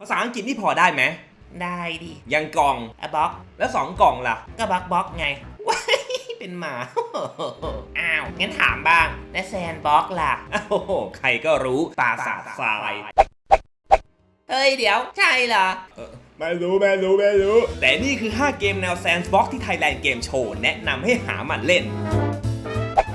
ภาษาอังกฤษนี่พอได้ไหม ได้ดิยังกล่องอะบ็อกแล้วสองกล่องล่ะ ก็บ็อกบ็อกไงว้ายเป็นหมา อ้าว งั้นถามบ้าง และแซนบ็อกล่ะ โอ้โห ใครก็รู้ปราสาททราย เฮ้ยเดี๋ยวใช่เหรอ ไม่รู้ไม่รู้ไม่รู้ แต่นี่คือ 5 เกมแนว Sandbox ที่ Thailand Game Show แนะนำให้หามันเล่น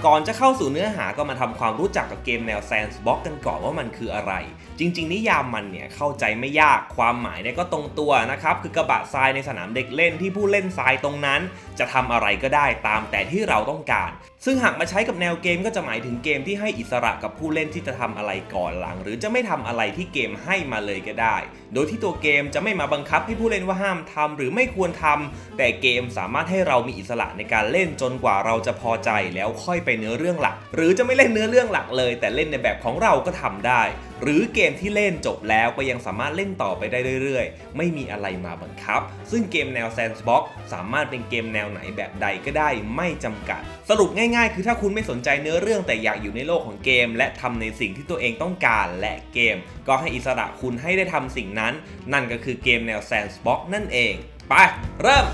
ก่อนจะเข้าสู่เนื้อหาก็มาทำความรู้จักกับเกมแนว Sandbox กันก่อนว่ามันคืออะไร จริง ๆ นิยามมันเนี่ยเข้าใจไม่ยากความหมายเนี่ยก็ตรงตัวนะครับ คือกระบะทรายในสนามเด็กเล่นที่ผู้เล่นทรายตรงนั้น จะทำอะไรก็ได้ตามแต่ที่เราต้องการ ซึ่งหากมาใช้กับแนวเกมก็จะหมายถึงเกมที่ให้อิสระกับผู้เล่นที่จะทำอะไรก่อนหลัง หรือจะไม่ทำอะไรที่เกมให้มาเลยก็ได้ โดยที่ตัวเกมจะไม่มาบังคับให้ผู้เล่นว่าห้ามทำหรือไม่ควรทำแต่เกมสามารถให้เรามีอิสระในการเล่นจนกว่าเราจะพอใจแล้วค่อยไปเนื้อเรื่องหลัก หรือจะไม่เล่นเนื้อเรื่องหลักเลย แต่เล่นในแบบของเราก็ทำได้ หรือเกมที่เล่นจบแล้วก็ยังสามารถเล่นต่อไปได้เรื่อยๆ ไม่มีอะไรมาบังคับ ซึ่งเกมแนว Sandbox สามารถเป็นเกมแนวไหนแบบใดก็ได้ไม่จำกัด สรุปง่ายๆ คือถ้าคุณไม่สนใจเนื้อเรื่องแต่อยากอยู่ในโลกของเกม และทำในสิ่งที่ตัวเองต้องการและเกม ก็ให้อิสระคุณให้ได้ทำสิ่งนั้น นั่นก็คือเกมแนว Sandbox นั่นเอง ไป เริ่ม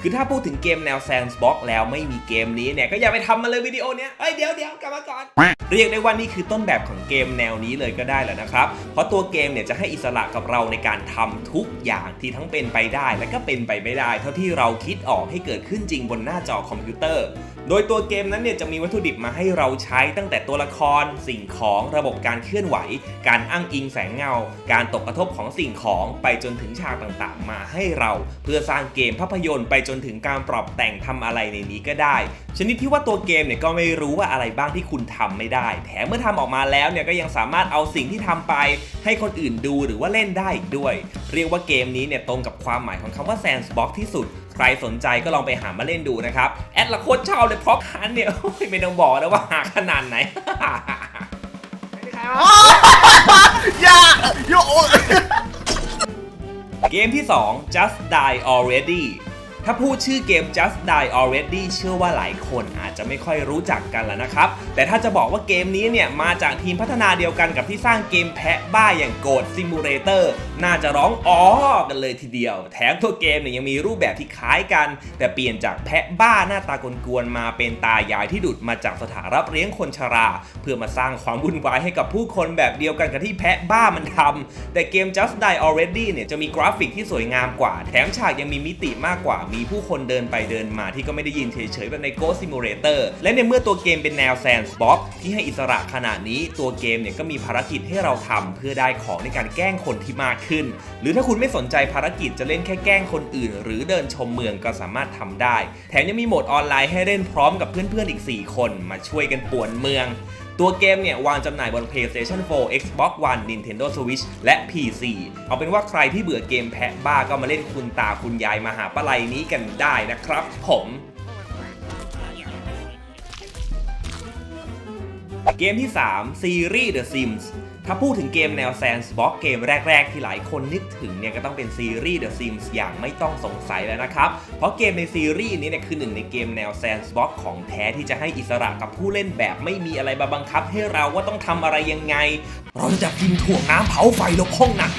คือถ้าพูดถึงเกมแนวแซนด์บ็อกแล้วไม่มีเกมนี้เนี่ย ก็อย่าไปทำมาเลยวิดีโอเนี้ยเอ้ยเดี๋ยวเดี๋ยวกลับมาก่อน เรียกได้ว่านี่คือต้นแบบของเกมแนวนี้เลยก็ได้แล้วนะครับ เพราะตัวเกมเนี่ยจะให้อิสระกับเราในการทำทุกอย่างที่ทั้งเป็นไปได้ และก็เป็นไปไม่ได้ เท่าที่เราคิดออกให้เกิดขึ้นจริงบนหน้าจอคอมพิวเตอร์ โดยตัวเกมนั้นเนี่ยจะมีวัตถุดิบมาให้เราใช้ตั้งแต่ตัวละคร สิ่งของระบบการเคลื่อนไหว การอ้างอิงแสงเงา การตกกระทบของสิ่งของไปจนถึงฉากต่างๆ มาให้เรา เพื่อสร้างเกมภาพยนตร์ไปจนถึงการปรับแต่งทำอะไรในนี้ก็ได้ ชนิดที่ว่าตัวเกมเนี่ยก็ไม่รู้ว่าอะไรบ้างที่คุณทำไม่ได้ แถมเมื่อทำออกมาแล้วเนี่ยก็ยังสามารถเอาสิ่งที่ทำไป ให้คนอื่นดูหรือว่าเล่นได้อีกด้วย เรียกว่าเกมนี้เนี่ยตรงกับความหมายของคำว่า Sandbox ที่สุด ใครสนใจก็ลองไปหามาเล่นดูนะครับ แอดละโคตรชอบเลยเพราะพันเนี่ยโอ้ยไม่ต้องบอกนะว่าหาขนาดไหนอย่าโยเกมที่ 2 Just Die Already ถ้าพูดชื่อเกม Just Die Already เชื่อว่าหลายคนอาจจะไม่ค่อยรู้จักกันแล้วนะครับ แต่ถ้าจะบอกว่าเกมนี้เนี่ย มาจากทีมพัฒนาเดียวกันกับที่สร้างเกมแพะบ้าอย่างโกด Simulator น่าจะร้องอ๋อกันเลยทีเดียว แถมตัวเกมเนี่ยยังมีรูปแบบที่คล้ายกัน แต่เปลี่ยนจากแพะบ้าหน้าตากวนๆมาเป็นตายายที่ดุดมาจากสถานรับเลี้ยงคนชรา เพื่อมาสร้างความวุ่นวายให้กับผู้คนแบบเดียวกันกับที่แพะบ้ามันทำแต่เกม Just Die Already เนี่ยจะมีกราฟิกที่สวยงามกว่า แถมฉากยังมีมิติมากกว่ามีผู้คนเดินไปเดินมาที่ก็ไม่ได้ยินเฉยๆ แบบใน Ghost Simulator และในเมื่อตัวเกมเป็นแนว Sandbox ที่ให้อิสระขนาดนี้ตัวเกมเนี่ยก็มีภารกิจให้เราทำเพื่อได้ของในการแกล้งคนที่มากขึ้น หรือถ้าคุณไม่สนใจภารกิจจะเล่นแค่แกล้งคนอื่น หรือเดินชมเมืองก็สามารถทำได้ แถมยังมีโหมดออนไลน์ให้เล่นพร้อมกับเพื่อนๆอีก 4 คน มาช่วยกันป่วนเมือง ตัวเกมเนี่ยวางจำหน่ายบน PlayStation 4 Xbox One Nintendo Switch และ PC เอาเป็นว่าใครที่เบื่อเกมแพะบ้าก็มาเล่นคุณตาคุณยายมหาปลัยนี้กันได้นะครับ ผม เกมที่ 3 ซีรีส์ The Sims ถ้าพูดถึงเกมแนว Sandbox เกมแรก ๆ ที่หลายคนนึกถึงเนี่ยก็ต้องเป็นซีรีส์ The Sims อย่างไม่ต้องสงสัยแล้วนะครับ เพราะเกมในซีรีส์นี้เนี่ยคือหนึ่งในเกมแนว Sandbox ของแท้ที่จะให้อิสระกับผู้เล่นแบบไม่มีอะไรมาบังคับให้เราว่าต้องทำอะไรยังไง เราจะกินถ่วงน้ำเผาไฟลบห้องหนัก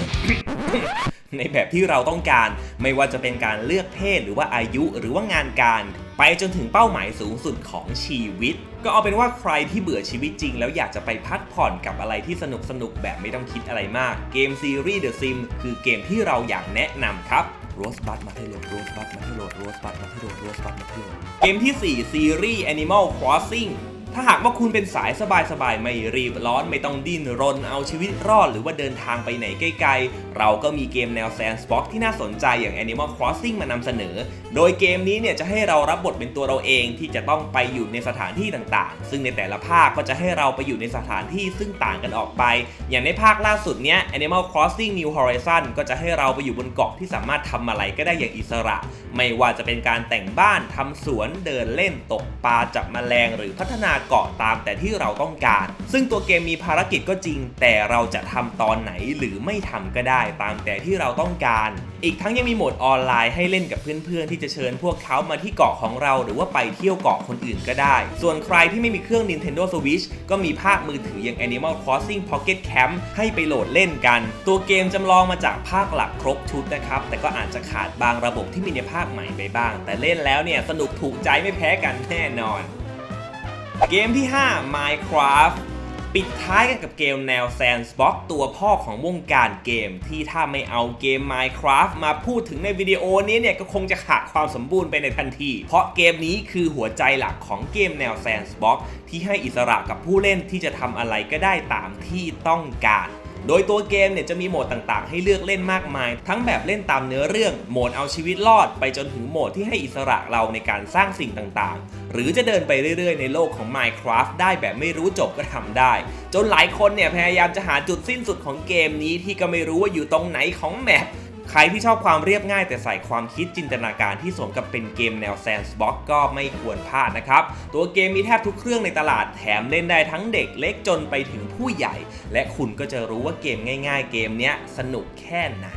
ในแบบที่เราต้องการ ไม่ว่าจะเป็นการเลือกเพศหรือว่าอายุหรือว่างานการ ไปจนถึงเป้าหมายสูงสุดของชีวิต ก็เอาเป็นว่าใครที่เบื่อชีวิตจริง แล้วอยากจะไปพักผ่อนกับอะไรที่สนุกสนุกแบบไม่ต้องคิดอะไรมาก เกมซีรีส์ The Sim คือเกมที่เราอยากแนะนำครับ Rosebud มาให้โหลด Rosebud มาให้โหลด Rosebud มาให้โหลด Rosebud มาให้โหลดเกมที่ 4 ซีรีส์ Animal Crossing ถ้าหากว่าคุณเป็นสายสบายๆ ไม่รีบร้อนไม่ต้องดิ้นรนเอาชีวิตรอดหรือว่าเดินทางไปไหนใกล้ๆเราก็มีเกมแนว Sandbox ที่น่าสนใจอย่าง Animal Crossing มานำเสนอ โดยเกมนี้เนี่ยจะให้เรารับบทเป็นตัวเราเองที่จะต้องไปอยู่ในสถานที่ต่างๆ ซึ่งในแต่ละภาคก็จะให้เราไปอยู่ในสถานที่ซึ่งต่างกันออกไป อย่างในภาคล่าสุดเนี้ย Animal Crossing New Horizon ก็จะให้เราไปอยู่บนเกาะที่สามารถทำอะไรก็ได้อย่างอิสระ ไม่ว่าจะเป็นการแต่งบ้านทำสวนเดินเล่นตกปลาจับแมลงหรือพัฒนาเกาะตามแต่ที่เราต้องการ ซึ่งตัวเกมมีภารกิจก็จริง แต่เราจะทำตอนไหนหรือไม่ทำก็ได้ตามแต่ที่เราต้องการ อีกทั้งยังมีโหมดออนไลน์ให้เล่นกับเพื่อนๆ ที่จะเชิญพวกเขามาที่เกาะของเรา หรือว่าไปเที่ยวเกาะคนอื่นก็ได้ ส่วนใครที่ไม่มีเครื่อง Nintendo Switch ก็มีภาคมือถืออย่าง Animal Crossing Pocket Camp ให้ไปโหลดเล่นกัน ตัวเกมจำลองมาจากภาคหลักครบชุดนะครับ แต่ก็อาจจะขาดบางระบบที่มีในภาคใหม่ไปบ้าง แต่เล่นแล้วเนี่ยสนุกถูกใจไม่แพ้กันแน่นอน เกมที่ 5 Minecraft ปิดท้ายกันกับเกมแนว Sandbox ตัวพ่อของวงการเกม ที่ถ้าไม่เอาเกม Minecraft มาพูดถึงในวิดีโอนี้เนี่ย ก็คงจะขาดความสมบูรณ์ไปในทันที เพราะเกมนี้คือหัวใจหลักของเกมแนว Sandbox ที่ให้อิสระกับผู้เล่นที่จะทำอะไรก็ได้ตามที่ต้องการ โดยตัวเกมเนี่ยจะมีโหมดต่างๆ ให้เลือกเล่นมากมาย ทั้งแบบเล่นตามเนื้อเรื่อง โหมดเอาชีวิตรอด ไปจนถึงโหมดที่ให้อิสระเราในการสร้างสิ่งต่างๆ หรือจะเดินไปเรื่อยๆ ในโลกของ Minecraft ได้แบบไม่รู้จบก็ทำได้ จนหลายคนเนี่ยพยายามจะหาจุดสิ้นสุดของเกมนี้ที่ก็ไม่รู้ว่าอยู่ตรงไหนของแมป ใครที่ชอบความเรียบง่ายแต่ใส่ความคิดจินตนาการที่สมกับเป็นเกมแนวแซนส์บ็อกก็ไม่ควรพลาดนะครับ ตัวเกมมีแทบทุกเครื่องในตลาดแถมเล่นได้ทั้งเด็กเล็กจนไปถึงผู้ใหญ่ และคุณก็จะรู้ว่าเกมง่าย ๆ เกมนี้สนุกแค่ไหน